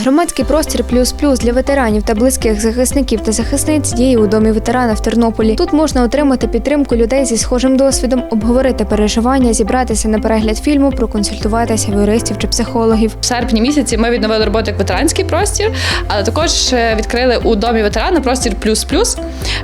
Громадський простір плюс плюс для ветеранів та близьких захисників та захисниць діє у домі ветерана в Тернополі. Тут можна отримати підтримку людей зі схожим досвідом, обговорити переживання, зібратися на перегляд фільму, проконсультуватися юристів чи психологів. В серпні місяці ми відновили роботу як ветеранський простір, але також е, відкрили у домі ветерана простір плюс плюс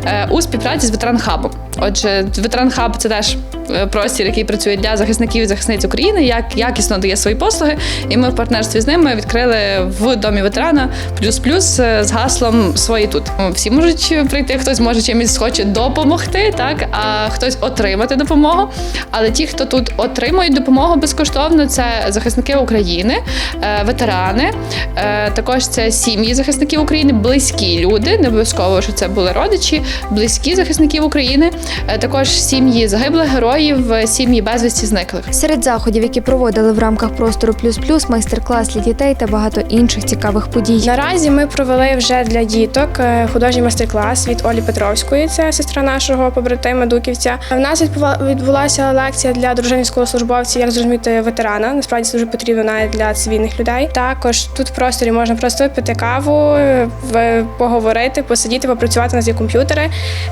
е, у співпраці з ветеран хабом. Отже, ветеран хаб це теж е, простір, який працює для захисників і захисниць України, як якісно дає свої послуги. І ми в партнерстві з ними відкрили в домі ветерана плюс плюс е, з гаслом свої тут. Всі можуть прийти, хтось може чимось хоче допомогти, так а хтось отримати допомогу. Але ті, хто тут отримують допомогу безкоштовно, це захисники України, е, ветерани, е, також це сім'ї захисників України, близькі люди, не обов'язково, що це були родичі, близькі захисників України, е, також сім'ї загиблих героїв, е, сім'ї безвісті зниклих. Серед заходів, які проводили в рамках простору плюс плюс, майстер-клас для дітей та багато інших цікавих подій. Наразі ми провели вже для діток е, художній майстер-клас від Олі Петровської, це сестра нашого побратима Дуківця. В нас відбулася лекція для дружин військовослужбовців, як зрозуміти ветерана. Насправді це дуже потрібно навіть для цивільних людей. Також тут в просторі можна просто випити каву, е, в- поговорити, посидіти, попрацювати нас є комп'ютери.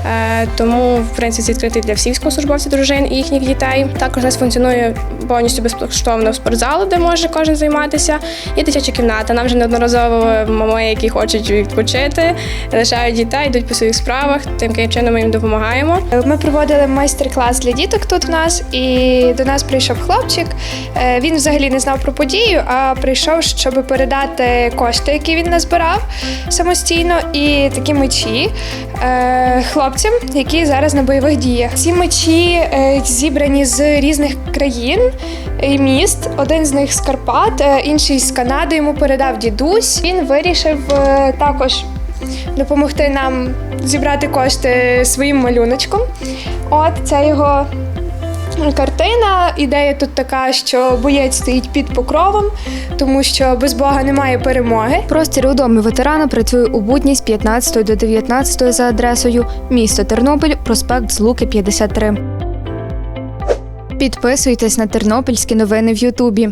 Е, Тому, в принципі, відкритий для всіх військовослужбовців, дружин і їхніх дітей. Також у нас функціонує повністю безкоштовно спортзал, де може кожен займатися. І дитяча кімната. Нам вже неодноразово мами, які хочуть відпочити, лишають дітей, йдуть по своїх справах. Таким чином ми їм допомагаємо. Ми проводили майстер-клас для діток тут в нас, і до нас прийшов хлопчик. Е, Він взагалі не знав про подію, а прийшов, щоб передати кошти, які він назбирав самостійно, і такі мечі е, хлопцям, які зараз на бойових діях. Ці мечі е, зібрані з різних країн і міст. Один з них з Карпат, е, інший з Канади. Йому передав дідусь. Він вирішив е, також допомогти нам зібрати кошти своїм малюночком. От це його картина. Ідея тут така, що боєць стоїть під покровом, тому що без Бога немає перемоги. Простір у домі ветерана працює у будні з 15 до 19 за адресою місто Тернопіль, проспект Злуки 53. Підписуйтесь на тернопільські новини в Ютубі.